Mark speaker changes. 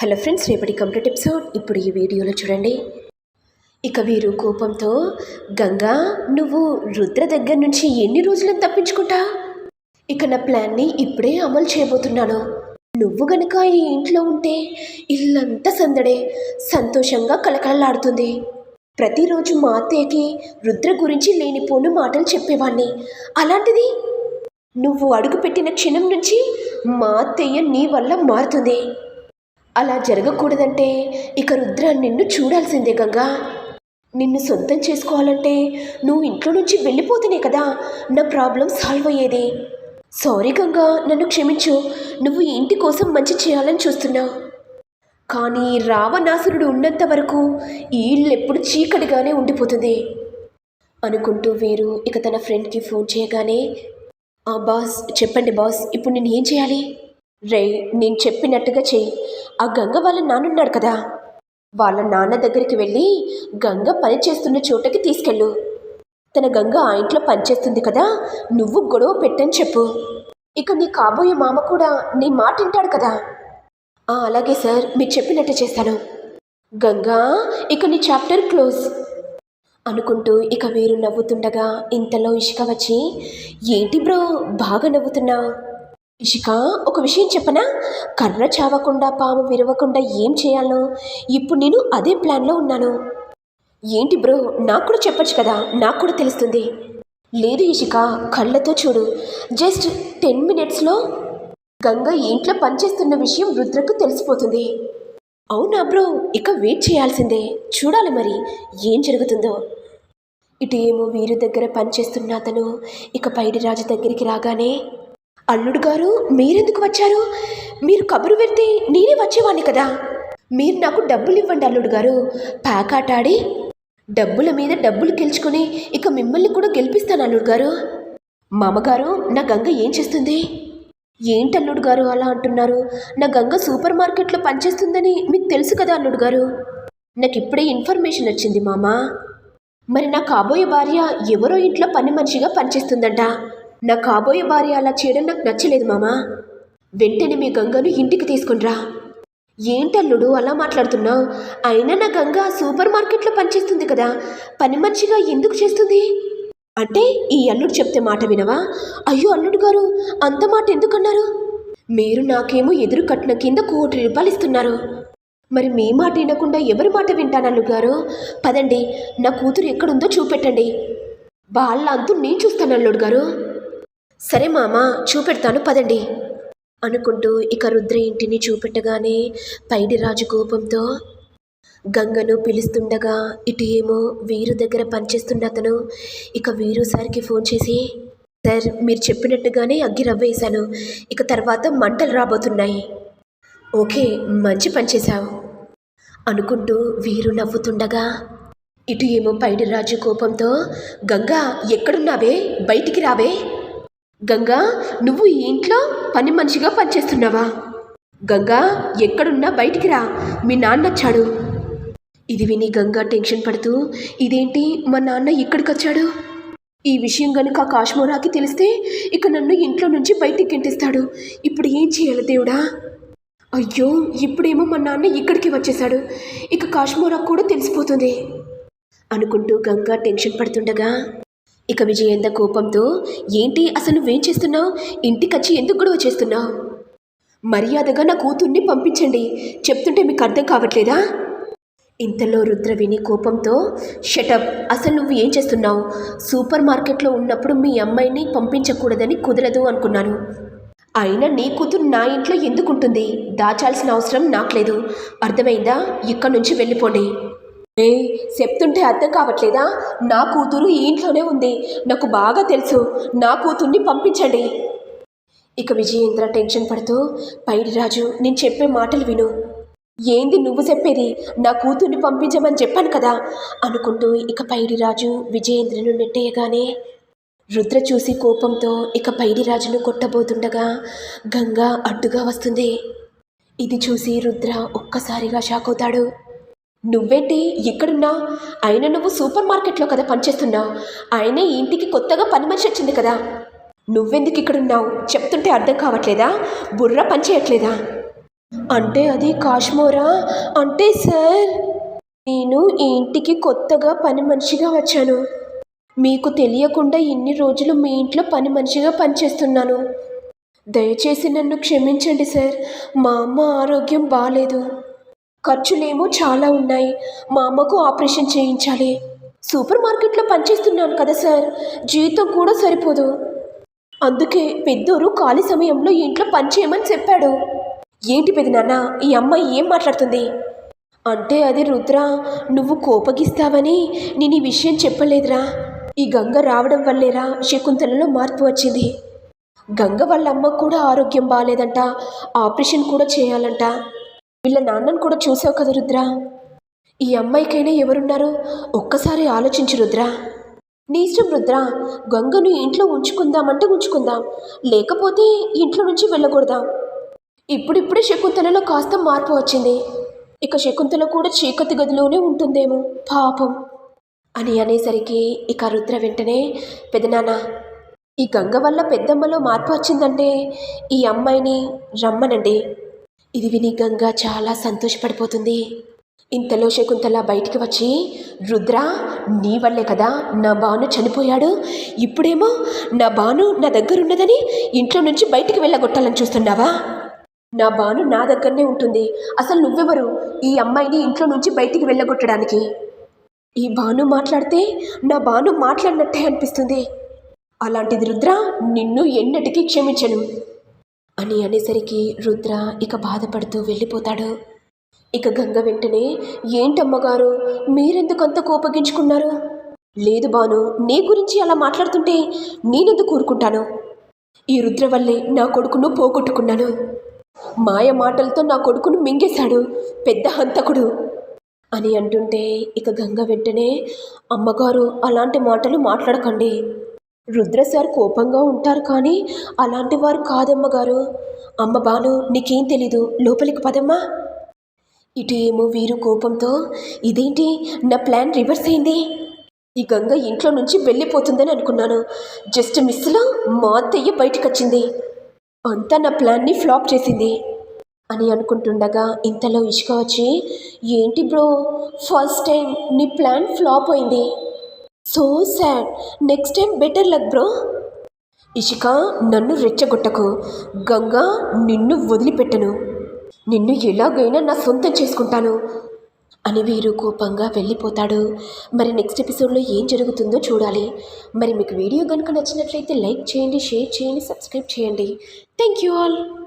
Speaker 1: Hello friends రేపటి complete episode. ఇప్పుడు ఈ వీడియోలో చూడండి. ఇక వీరు కోపంతో గంగా నువ్వు రుద్ర దగ్గర నుంచి ఎన్ని రోజులను తప్పించుకుంటా? ఇక నా ప్లాన్ని ఇప్పుడే అమలు చేయబోతున్నాను. నువ్వు గనక ఈ ఇంట్లో ఉంటే ఇల్లంతా సందడే సంతోషంగా కలకలలాడుతుంది ప్రతిరోజు మా అత్తయ్యకి రుద్ర గురించి లేనిపోను మాటలు చెప్పేవాణ్ణి. అలాంటిది నువ్వు అడుగుపెట్టిన క్షణం నుంచి మా అత్తయ్య నీ వల్ల మారుతుంది. అలా జరగకూడదంటే ఇక రుద్ర నిన్ను చూడాల్సిందే గంగా. నిన్ను సొంతం చేసుకోవాలంటే నువ్వు ఇంట్లో నుంచి వెళ్ళిపోతేనే కదా నా ప్రాబ్లం సాల్వ్ అయ్యేది. సారీ గంగా నన్ను క్షమించు. నువ్వు ఈ ఇంటి కోసం మంచి చేయాలని చూస్తున్నావు కానీ రావణాసురుడు ఉన్నంత వరకు ఈ ఇల్లు ఎప్పుడు చీకటిగానే ఉండిపోతుంది. అనుకుంటూ వీరు ఇక తన ఫ్రెండ్కి ఫోన్ చేయగానే ఆ బాస్ చెప్పండి బాస్ ఇప్పుడు నేను ఏం చేయాలి? రే నేను చెప్పినట్టుగా చెయ్యి. ఆ గంగ వాళ్ళ నాన్నున్నాడు కదా. వాళ్ళ నాన్న దగ్గరికి వెళ్ళి గంగ పని చేస్తున్న చోటకి తీసుకెళ్ళు. తన గంగ ఆ ఇంట్లో పనిచేస్తుంది కదా నువ్వు గొడవ పెట్టని చెప్పు. ఇక నీ కాబోయే మామ కూడా నీ మాట వింటాడు కదా. "ఆ, అలాగే సార్ మీరు చెప్పినట్టు చేస్తాను. గంగా ఇక నీ చాప్టర్ క్లోజ్. అనుకుంటూ ఇక వీరు నవ్వుతుండగా ఇంతలో ఇషిక వచ్చి ఏంటి బ్రో బాగా నవ్వుతున్నావు? ఇషిక ఒక విషయం చెప్పనా? కర్ర చావకుండా పాము విరవకుండా ఏం చేయాలో? ఇప్పుడు నేను అదే ప్లాన్లో ఉన్నాను. ఏంటి బ్రో నాకు కూడా చెప్పచ్చు కదా నాకు కూడా తెలుస్తుంది. లేదు ఇషిక కళ్ళతో చూడు. జస్ట్ టెన్ మినిట్స్లో గంగ ఇంట్లో పనిచేస్తున్న విషయం రుద్రకు తెలిసిపోతుంది. అవునా బ్రో ఇక వెయిట్ చేయాల్సిందే. చూడాలి మరి ఏం జరుగుతుందో. ఇటు ఏమో వీరు దగ్గర పనిచేస్తున్న అతను ఇక పైడి రాజు దగ్గరికి రాగానే అల్లుడు గారు మీరెందుకు వచ్చారు? మీరు కబురు పెడితే నేనే వచ్చేవాడిని కదా. మీరు నాకు డబ్బులు ఇవ్వండి అల్లుడు గారు. పాకాటాడి డబ్బుల మీద డబ్బులు గెలుచుకొని ఇక మిమ్మల్ని కూడా గెలిపిస్తాను అల్లుడు గారు. మామగారు నా గంగ ఏం చేస్తుంది? ఏంటి అల్లుడు గారు అలా అంటున్నారు? నా గంగ సూపర్ మార్కెట్లో పనిచేస్తుందని మీకు తెలుసు కదా అల్లుడు గారు. నాకు ఇప్పుడే ఇన్ఫర్మేషన్ వచ్చింది మామా. మరి నా కాబోయే భార్య ఎవరో ఇంట్లో పని మనిషిగా పనిచేస్తుందంట. నా కాబోయే భార్య అలా చేయడం నాకు నచ్చలేదు మామా. వెంటనే మీ గంగను ఇంటికి తీసుకునిరా ఏంటల్లుడు అలా మాట్లాడుతున్నావు? అయినా నా గంగ సూపర్ మార్కెట్లో పనిచేస్తుంది కదా. పని మనిషిగా ఎందుకు చేస్తుంది? అంటే ఈ అల్లుడు చెప్తే మాట వినవా? అయ్యో అల్లుడు గారు అంత మాట ఎందుకన్నారు? మీరు నాకేమో ఎదురు కట్టిన కింద కోటి రూపాయలు ఇస్తున్నారు. మరి మీ మాట వినకుండా ఎవరి మాట వింటాను అల్లుడు గారు? పదండి నా కూతురు ఎక్కడుందో చూపెట్టండి. వాళ్ళ అంతు నేను చూస్తాను అల్లుడు గారు. సరే మామ చూపెడతాను పదండి. అనుకుంటూ ఇక రుద్ర ఇంటిని చూపెట్టగానే పైడి రాజు కోపంతో గంగను పిలుస్తుండగా ఇటు ఏమో వీరు దగ్గర పనిచేస్తున్న అతను. ఇక వీరు సార్కి ఫోన్ చేసి సార్ మీరు చెప్పినట్టుగానే అగ్గి రవ్వేశాను. ఇక తర్వాత మంటలు రాబోతున్నాయి. ఓకే మంచి పని చేశావు. అనుకుంటూ వీరు నవ్వుతుండగా ఇటు ఏమో పైడి రాజు కోపంతో గంగా ఎక్కడున్నావే? బయటికి రావే? గంగా నువ్వు ఈ ఇంట్లో పని మనిషిగా పనిచేస్తున్నావా? గంగా ఎక్కడున్నా బయటికి రా. మీ నాన్న వచ్చాడు. ఇది విని గంగా టెన్షన్ పడుతూ ఇదేంటి మా నాన్న ఇక్కడికి వచ్చాడు ఈ విషయం గనుక కాశ్మోరాకి తెలిస్తే ఇక నన్ను ఇంట్లో నుంచి బయటికి గెంటిస్తాడు. ఇప్పుడు ఏం చేయాలి దేవుడా? అయ్యో ఇప్పుడేమో మా నాన్న ఇక్కడికి వచ్చేశాడు. ఇక కాశ్మోరా కూడా తెలిసిపోతుంది. అనుకుంటూ గంగా టెన్షన్ పడుతుండగా ఇక విజయేంద్ర కోపంతో ఏంటి? అసలు నువ్వేం చేస్తున్నావు? ఇంటికొచ్చి ఎందుకు గొడవ చేస్తున్నావు? మర్యాదగా నా కూతుర్ని పంపించండి. చెప్తుంటే మీకు అర్థం కావట్లేదా? ఇంతలో రుద్ర విని కోపంతో షటప్ అసలు నువ్వు ఏం చేస్తున్నావు? సూపర్ మార్కెట్లో ఉన్నప్పుడు మీ అమ్మాయిని పంపించకూడదని కుదరదు అనుకున్నాను. అయినా నీ కూతురు నా ఇంట్లో ఎందుకుంటుంది? దాచాల్సిన అవసరం నాకు లేదు. అర్థమైందా? ఇక్కడి నుంచి వెళ్ళిపోండి. ఏ చెప్తుంటే అర్థం కావట్లేదా? నా కూతురు ఈ ఇంట్లోనే ఉంది. నాకు బాగా తెలుసు. నా కూతుర్ని పంపించండి. ఇక విజయేంద్ర టెన్షన్ పడుతూ పైడి రాజు నేను చెప్పే మాటలు విను. ఏంది నువ్వు చెప్పేది? నా కూతుర్ని పంపించమని చెప్పాను కదా? అనుకుంటూ ఇక పైడి రాజు విజయేంద్రను నెట్టేయగానే రుద్ర చూసి కోపంతో ఇక పైడి రాజును కొట్టబోతుండగా గంగా అడ్డుగా వస్తుంది. ఇది చూసి రుద్ర ఒక్కసారిగా షాక్ అవుతాడు. నువ్వేంటి ఇక్కడున్నా అయినా నువ్వు సూపర్ మార్కెట్లో కదా పనిచేస్తున్నావు. అయినా ఈ ఇంటికి కొత్తగా పని మనిషి వచ్చింది కదా. నువ్వెందుకు ఇక్కడున్నావు? చెప్తుంటే అర్థం కావట్లేదా? బుర్ర పనిచేయట్లేదా అంటే అది కాశ్మోరా? అంటే సార్ నేను ఈ ఇంటికి కొత్తగా పని మనిషిగా వచ్చాను. మీకు తెలియకుండా ఇన్ని రోజులు మీ ఇంట్లో పని మనిషిగా పనిచేస్తున్నాను. దయచేసి నన్ను క్షమించండి సార్. మా అమ్మ ఆరోగ్యం బాగాలేదు ఖర్చులేమో చాలా ఉన్నాయి. మా అమ్మకు ఆపరేషన్ చేయించాలి. సూపర్ మార్కెట్లో పనిచేస్తున్నాను కదా సార్. జీతం కూడా సరిపోదు. అందుకే పెద్దోరు ఖాళీ సమయంలో ఇంట్లో పని చేయమని చెప్పాడు. ఏంటి పెదనాన్న ఈ అమ్మాయి ఏం మాట్లాడుతుంది? అంటే అది రుద్ర నువ్వు కోపగిస్తావని నేను ఈ విషయం చెప్పలేదురా. ఈ గంగ రావడం వల్లేరా శకుంతలలో మార్పు వచ్చింది. గంగ వాళ్ళ అమ్మ కూడా ఆరోగ్యం బాగాలేదంట. ఆపరేషన్ కూడా చేయాలంట. వీళ్ళ నాన్నను కూడా చూసావు కదా రుద్ర? ఈ అమ్మాయికైనా ఎవరున్నారు ఒక్కసారి ఆలోచించు రుద్ర. నీ ఇష్టం రుద్ర గంగను ఇంట్లో ఉంచుకుందామంటే ఉంచుకుందాం లేకపోతే ఇంట్లో నుంచి వెళ్ళకూడదాం. ఇప్పుడిప్పుడే శకుంతలలో కాస్త మార్పు వచ్చింది. ఇక శకుంతల కూడా చీకటి గదిలోనే ఉంటుందేమో పాపం. అని అనేసరికి ఇక రుద్ర వెంటనే పెదనాన్న ఈ గంగ వల్ల పెద్దమ్మలో మార్పు వచ్చిందంటే ఈ అమ్మాయిని రమ్మనండి. ఇది విని గంగ చాలా సంతోషపడిపోతుంది. ఇంతలో శకుంతల బయటికి వచ్చి రుద్ర నీ వల్లే కదా నా బాను చనిపోయాడు. ఇప్పుడేమో నా బాను నా దగ్గర ఉన్నదని ఇంట్లో నుంచి బయటికి వెళ్ళగొట్టాలని చూస్తున్నావా? నా బాను నా దగ్గరనే ఉంటుంది. అసలు నువ్వెవరు? ఈ అమ్మాయిని ఇంట్లో నుంచి బయటికి వెళ్ళగొట్టడానికి. ఈ బాను మాట్లాడితే నా బాను మాట్లాడినట్టే అనిపిస్తుంది. అలాంటిది రుద్ర నిన్ను ఎన్నటికీ క్షమించను. అని అనేసరికి రుద్ర ఇక బాధపడుతూ వెళ్ళిపోతాడు. ఇక గంగ వెంటనే ఏంటమ్మగారు మీరెందుకు అంత కోపగించుకున్నారు? లేదు బాను నీ గురించి అలా మాట్లాడుతుంటే నేనెందుకు కూరుకుంటాను ఈ రుద్ర వల్లే నా కొడుకును పోగొట్టుకున్నాను. మాయ మాటలతో నా కొడుకును మింగేశాడు పెద్ద హంతకుడు అని అంటుంటే ఇక గంగ వెంటనే అమ్మగారు అలాంటి మాటలు మాట్లాడకండి. రుద్ర సార్ కోపంగా ఉంటారు కానీ అలాంటి వారు కాదమ్మగారు అమ్మ బాను నీకేం తెలీదు. లోపలికి పదమ్మా. ఇటు ఏమో వీరు కోపంతో ఇదేంటి? నా ప్లాన్ రివర్స్ అయింది. ఈ గంగ ఇంట్లో నుంచి వెళ్ళిపోతుందని అనుకున్నాను. జస్ట్ మిస్లో మా అత్తయ్య బయటకు వచ్చింది అంతా నా ప్లాన్ని ఫ్లాప్ చేసింది. అని అనుకుంటుండగా ఇంతలో ఇష్క వచ్చి ఏంటి బ్రో? ఫస్ట్ టైం నీ ప్లాన్ ఫ్లాప్ అయింది. So sad next time better luck bro Ishika నన్ను రెచ్చగొట్టకు. గంగా నిన్ను వదిలిపెట్టను. నిన్ను ఎలాగైనా నా సొంతం చేసుకుంటాను. అని వీరు కోపంగా వెళ్ళిపోతాడు. మరి నెక్స్ట్ ఎపిసోడ్లో ఏం జరుగుతుందో చూడాలి. మరి మీకు వీడియో కనుక నచ్చినట్లయితే లైక్ చేయండి షేర్ చేయండి సబ్స్క్రైబ్ చేయండి. Thank you all